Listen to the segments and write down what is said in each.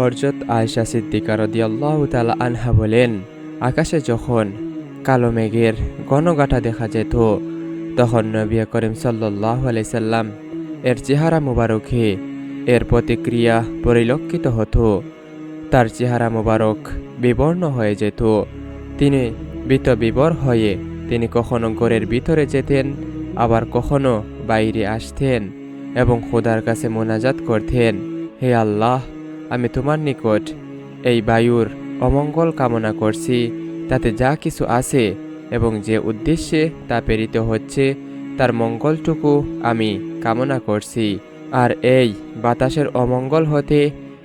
হরজত আয়সা সিদ্দিকা রদিয়াল্লাহ তালা আনহা বলেন, আকাশে যখন কালো মেঘের ঘনঘাটা দেখা যেত, তখন নবী করিম সাল্লাহ আলাইসাল্লাম এর চেহারা মুবারকে, এর প্রতিক্রিয়া পরিলক্ষিত হতো। তার চেহারা মুবারক বিবর্ণ হয়ে যেত। তিনি বিত বিবর হয়ে তিনি কখনো ঘরের ভিতরে যেতেন, আবার কখনো বাইরে আসতেন এবং খোদার কাছে মোনাজাত করতেন। হে আল্লাহ আমি তোমার নিকট এই বায়ুর অমঙ্গল কামনা করছি, তাতে যা কিছু আছে এবং যে উদ্দেশ্যে তা প্রেরিত হচ্ছে, তার মঙ্গলটুকু আমি কামনা করছি। আর এই বাতাসের অমঙ্গল হতে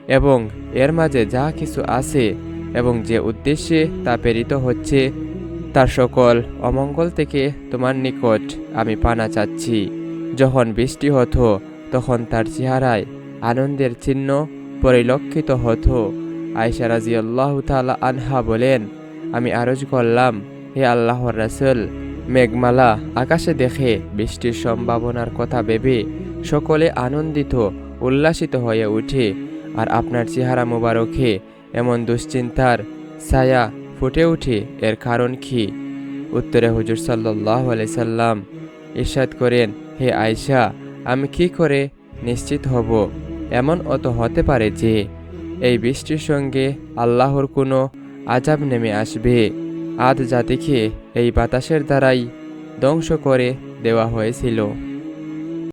এবং এর মাঝে যা কিছু আছে এবং যে উদ্দেশ্যে তা প্রেরিত হচ্ছে, তার সকল অমঙ্গল থেকে তোমার নিকট আমি পানা চাচ্ছি। যখন বৃষ্টি হতো, তখন তার চেহারায় আনন্দের চিহ্ন পরিলক্ষিত হতো। আয়সা রাজি আল্লাহ তালা আনহা বলেন, আমি আরজ করলাম, হে আল্লাহর রাসুল, মেঘমালা আকাশে দেখে, বৃষ্টির সম্ভাবনার কথা ভেবে সকলে আনন্দিত, উল্লাসিত হয়ে উঠে, আর আপনার চেহারা মোবারকে এমন দুশ্চিন্তার ছায়া ফুটে উঠে, এর কারণ কি? উত্তরে হুজুর সাল্লাহ সাল্লাম ইরশাদ করেন, হে আয়সা আমি কি করে নিশ্চিত হব? এমন অত হতে পারে যে এই বৃষ্টির সঙ্গে আল্লাহর কোনো আজাব নেমে আসবে। আধ জাতিকে এই বাতাসের দ্বারাই ধ্বংস করে দেওয়া হয়েছিল।